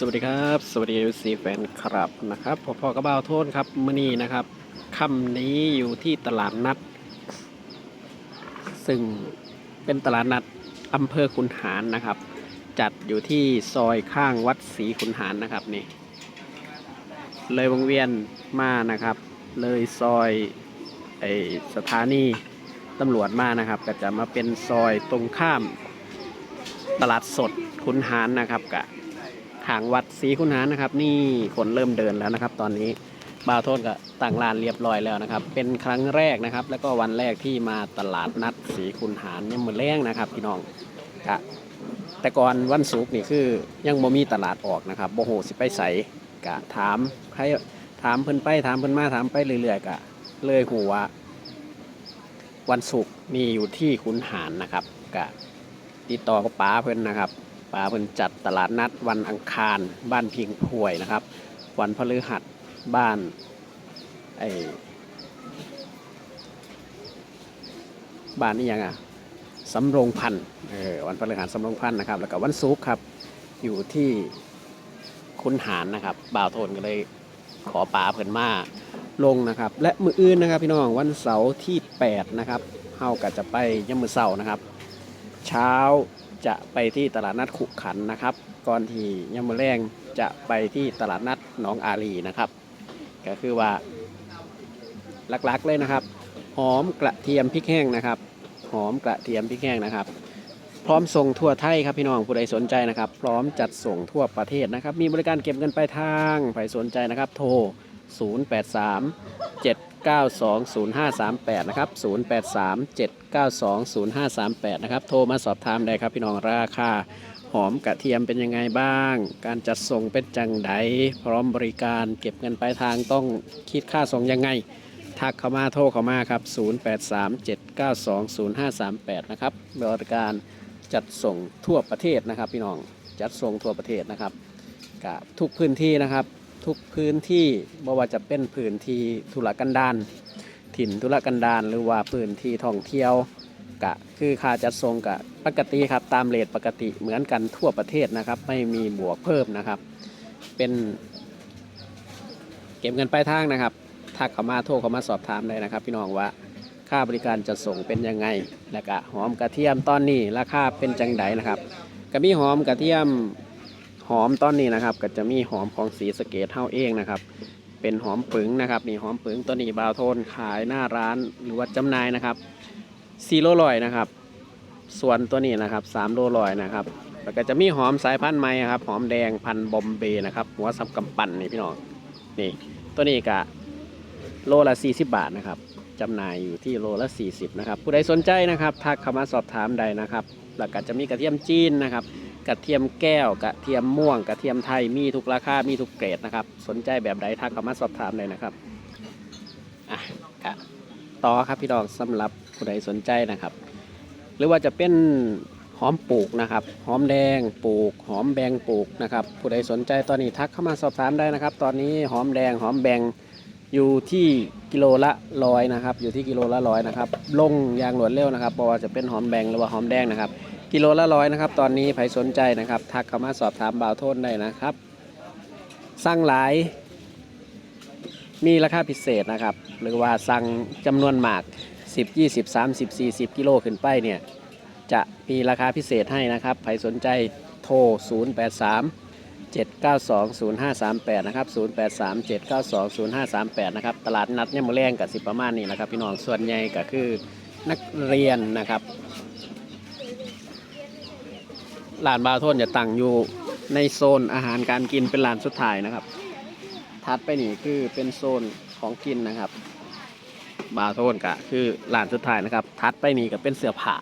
สวัสดีครับ สวัสดีเอลซีแฟนครับนะครับพอพอกระเบาโทษครับมื่อนี้นะครับค่ำนี้อยู่ที่ตลาดนัด ซึ่งเป็นตลาดนัดอำเภอขุนหารนะครับ จัดอยู่ที่ซอยข้างวัดศรีขุนหารนะครับนี่ เลยวงเวียนมานะครับ เลยซอยไอสถานีตำรวจมานะครับ ก็จะมาเป็นซอยตรงข้ามตลาดสดขุนหารนะครับกะ ทางวัดศรีขุนหารนะครับ นี่คนเริ่มเดินแล้วนะครับ ตอนนี้บ่าวโทษก็ต่างลานเรียบร้อยแล้วนะครับ เป็นครั้งแรกนะครับ แล้วก็วันแรกที่มาตลาดนัดศรีขุนหารยังมือแรงนะครับพี่น้องกะแต่ก่อนวันศุกร์นี่คือยังบ่มีตลาดออกนะครับโบโหสิไปใสกะถามให้ถามเพิ่นไปถามเพิ่นมาถามไปเรื่อยๆกะ เลยหัววันศุกร์มีอยู่ที่ขุนหารนะครับกะติดต่อกับป๋าเพิ่นนะครับ ป๋าเพิ่นจัดตลาดนัดวันอังคาร บ้านพิงพวยนะครับ วันพฤหัสบ้านไอบ้านนี่ยังอะสำโรงพันเออวันพฤหัสสำโรงพันนะครับ แล้วก็วันศุกร์ครับอยู่ที่คุณหารนะครับ บ่าวโทนก็เลยขอป๋าเพิ่นมาลงนะครับ และมืออื่นนะครับพี่น้องวันเสาร์ที่ 8 นะครับเฮาก็จะไปยมมือเสาร์นะครับ เช้า จะไปที่ตลาดนัดขุขันนะครับ ก่อนที่ยามมแรงจะไปที่ตลาดนัดหนองอารีนะครับ ก็คือว่าหลักๆเลยนะครับ หอมกระเทียมพริกแห้งนะครับ หอมกระเทียมพริกแห้งนะครับ พร้อมส่งทั่วไทยครับพี่น้องผู้ใดสนใจนะครับ พร้อมจัดส่งทั่วประเทศนะครับ มีบริการเก็บเงินปลายทางใครสนใจนะครับ โทร 083 7920538 นะครับ 083 7920538 นะครับ โทรมาสอบถามได้ครับพี่น้องราคาหอมกระเทียมเป็นยังไงบ้าง การจัดส่งเป็นจังไดพร้อมบริการเก็บเงินปลายทางต้องคิดค่าส่งยังไง ทักเข้ามาโทรเข้ามาครับ 0837920538 นะครับ บริการจัดส่งทั่วประเทศนะครับ พี่น้อง จัดส่งทั่วประเทศนะครับกับทุกพื้นที่นะครับ ทุกพื้นที่ไม่ว่าจะเป็นพื้นที่ธุรกันดารถิ่นธุรกันดารหรือว่าพื้นที่ท่องเที่ยวกะคือค่าจัดส่งกะปกติครับตามเรทปกติเหมือนกันทั่วประเทศนะครับ ไม่มีบวกเพิ่มนะครับ เป็นเก็บเงินปลายทางนะครับทักเข้ามาโทรเข้ามาสอบถามได้นะครับ พี่น้องว่าค่าบริการจะส่งเป็นยังไง แล้วก็หอมกระเทียมตอนนี้ราคาเป็นจังไดนะครับก็มีหอมกระเทียม หอมตอนนี้นะครับ ก็จะมีหอมของสีสเกตเท่าเองนะครับ เป็นหอมปึงนะครับนี่หอมปึงตัวนี้บาวโทนขายหน้าร้านหรือว่าจำหน่ายนะครับซีโร่ลอยนะครับ ส่วนตัวนี้นะครับสามโลลอยนะครับแล้วก็จะมีหอมสายพันธุ์ใหม่ครับหอมแดงพันบอมเบย์นะครับหัวสับกำปั่นนี่พี่น้องนี่ตัวนี้กะโลละ 40 บาทนะครับจำหน่ายอยู่ที่โลละ 40 นะครับ ผู้ใดสนใจนะครับทักเข้ามาสอบถามใดนะครับแล้วก็จะมีกระเทียมจีนนะครับ กระเทียมแก้วกระเทียมม่วงกระเทียมไทยมีทุกราคา มีทุกเกรดนะครับ สนใจแบบใดทักเข้ามาสอบถามเลยนะครับอะต่อครับพี่น้องสำหรับผู้ใดสนใจนะครับ หรือว่าจะเป็นหอมปลูกนะครับ หอมแดงปลูก หอมแบงปลูกนะครับ ผู้ใดสนใจตอนนี้ทักเข้ามาสอบถามได้นะครับ ตอนนี้หอมแดงหอมแบงอยู่ที่กิโลละร้อยนะครับ อยู่ที่กิโลละร้อยนะครับ ลงอย่างรวดเร็วนะครับเพราะว่าจะเป็นหอมแบงหรือว่าหอมแดงนะครับ กิโลละร้อยนะครับ ตอนนี้ใครสนใจนะครับ ทักเข้ามาสอบถามบ่าวโทนได้นะครับ สั่งหลาย มีราคาพิเศษนะครับ หรือว่าสั่งจำนวนหมาก 10 20 30 40 กิโลขึ้นไปเนี่ย จะมีราคาพิเศษให้นะครับใครสนใจโทร 083 7920538 นะครับ 0837920538 นะครับ ตลาดนัดเนี่ยมาแรงกับสิประมาณนี้นะครับ พี่น้อง ส่วนใหญ่ก็คือนักเรียนนะครับ ร้านบาโทนจะตั้งอยู่ในโซนอาหารการกินเป็นร้านสุดท้ายนะครับ ถัดไปนี่คือเป็นโซนของกินนะครับ บาโทนก็คือร้านสุดท้ายนะครับ ถัดไปนี่ก็เป็นเสื้อผ้า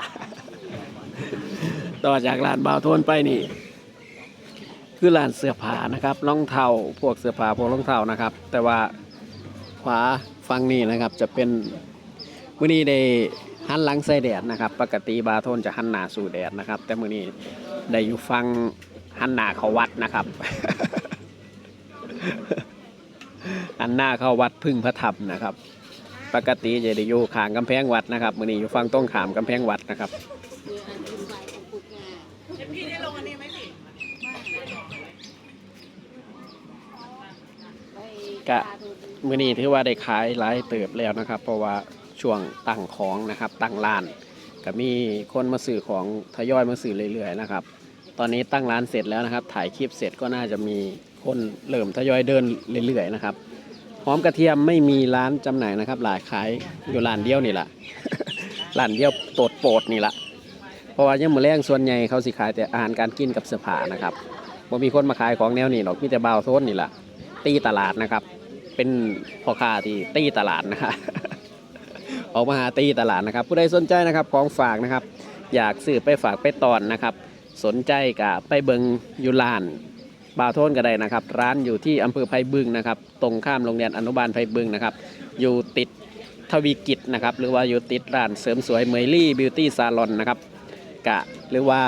ต่อจากร้านบาโทนไปนี่ คือร้านเสื้อผ้านะครับรองเท้าพวกเสื้อผ้าพวกรองเท้านะครับ แต่ว่าขวาฝั่งนี้นะครับจะเป็นมื้อนี้ได้ หันหลังใส่แดดนะครับ ปกติบาโทนจะหันหน้าสู่แดดนะครับ แต่มื้อนี้ได้อยู่ฟังหันหน้าเข้าวัดนะครับหันหน้าเข้าวัดพึ่งพระธรรมนะครับ ปกติจะได้อยู่ข้างกำแพงวัดนะครับมื้อนี้อยู่ฟังต้องขามกำแพงวัดนะครับพี่ได้ลงอันนี้ไหมพี่กะมื้อนี้ถือว่าได้ขายหลายเติบแล้วนะครับ เพราะว่า ช่วงตั้งของนะครับ ตั้งร้านก็มีคนมาซื้อของทยอยมาซื้อเรื่อยๆนะครับ ตอนนี้ตั้งร้านเสร็จแล้วนะครับ ถ่ายคลิปเสร็จก็น่าจะมีคนเริ่มทยอยเดินเรื่อยๆนะครับหอมกระเทียมไม่มีร้านจำหน่ายนะครับหลายขายอยู่ร้านเดียวนี่แหละร้านเดียวโตดโปดนี่แหละเพราะว่ายังมือแรงส่วนใหญ่เขาสิขายแต่อาหารการกินกับเสื้อผ้านะครับบ่มีคนมาขายของแนวนี้หรอกมีแต่บ่าวโซนนี่แหละตีตลาดนะครับ เป็นพ่อค้าที่ตีตลาดนะครับ ออกมาหาตีตลาดนะครับ ผู้ใดสนใจนะครับของฝากนะครับ อยากซื้อไปฝากไปตอนนะครับ สนใจกับไปเบิงยูลานบาวโทนก็ได้นะครับ ร้านอยู่ที่อำเภอไผ่บึงนะครับ ตรงข้ามโรงเรียนอนุบาลไผ่บึงนะครับ อยู่ติดทวีกิจนะครับ หรือว่าอยู่ติดร้านเสริมสวยเมยลี่บิวตี้ซาลอนนะครับกะหรือว่า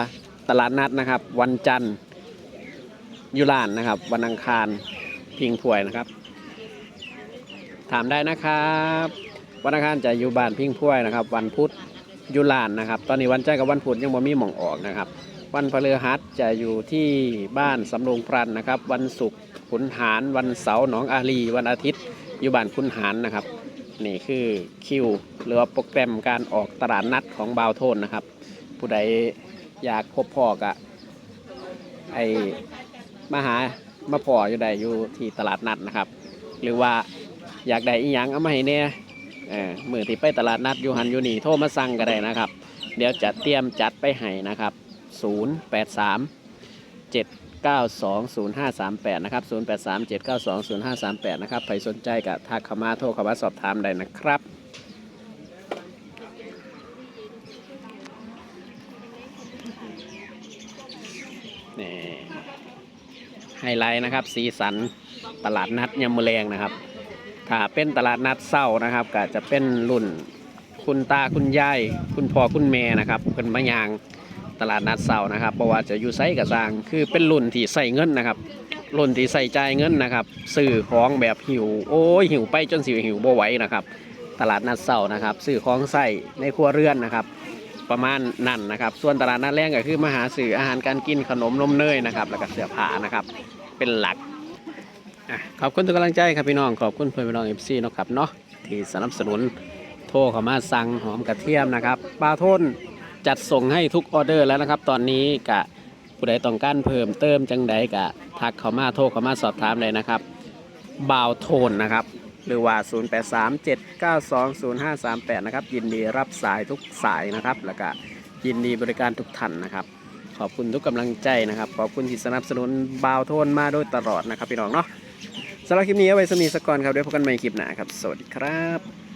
ตลาดนัดนะครับ วันจันทร์ยูลานนะครับ วันอังคารพิงพวยนะครับ ถามได้นะครับ วันอังคารจะอยู่บ้านพิงพวยนะครับ วันพุธอยูลานนะครับ ตอนนี้วันจันทร์กับวันพุธยังบ่มีหม่องออกนะครับ วันพฤหัสจะอยู่ที่บ้านสำโรงพรันนะครับ วันศุกร์ขุนหารวันเสาร์หนองอารีวันอาทิตย์อยู่บ้านขุนหารนะครับ นี่คือคิวหรือว่าโปรแกรมการออกตลาดนัดของบาวโทนนะครับ ผู้ใดอยากพบพ่อกะไอมาหามาพออยู่ใดอยู่ที่ตลาดนัดนะครับ หรือว่าอยากได้อีหยังเอามาให้เนี่ย เออมือที่ไปตลาดนัดยูหันยูนี่โทรมาสั่งก็ได้นะครับ เดี๋ยวจะเตรียมจัดไปให้นะครับ 083 792 0538 นะครับ 083 792 0538 นะครับใครสนใจก็ทักเข้ามาโทรเข้ามาสอบถามได้นะครับนี่ไฮไลท์นะครับ สีสันตลาดนัดยามมอแรงนะครับ ถ้าเป็นตลาดนัดเศร้านะครับ ก็จะเป็นรุ่นคุณตาคุณยายคุณพ่อคุณแม่นะครับเป็นมะยางตลาดนัดเสาร์นะครับเพราะว่าจะอยู่ไซกับสร้างคือเป็นรุ่นที่ใส่เงินนะครับรุ่นที่ใส่ใจเงินนะครับซื้อของแบบหิว โอ้ยหิวไปจนสิหิวบ่ไหวนะครับ ตลาดนัดเสาร์นะครับซื้อของใส่ในครัวเรือนนะครับ ประมาณนั่นนะครับ ส่วนตลาดนัดแรงก็คือมาหาซื้ออาหารการกินขนมนมเนยนะครับ แล้วก็เสื้อผ้านะครับ เป็นหลัก ขอบคุณทุกกำลังใจครับพี่น้องขอบคุณเพื่อนพี่น้องเอฟซีนะครับเนาะที่สนับสนุนโทรเข้ามาสั่งหอมกระเทียมนะครับปลาโทนจัดส่งให้ทุกออเดอร์แล้วนะครับ ตอนนี้กะผู้ใดต้องการเพิ่มเติมจังใดกะทักเข้ามาโทรเข้ามาสอบถามเลยนะครับบ่าวโทนนะครับหรือว่า 0837920538 นะครับ ยินดีรับสายทุกสายนะครับ แล้วก็ยินดีบริการทุกท่านนะครับ ขอบคุณทุกกำลังใจนะครับ ขอบคุณที่สนับสนุนบาวโทนมาโดยตลอดนะครับพี่น้องเนาะ สำหรับคลิปนี้เอาไว้สมีสก่อนครับเดี๋ยวพบกันใหม่คลิปหน้าครับ สวัสดีครับ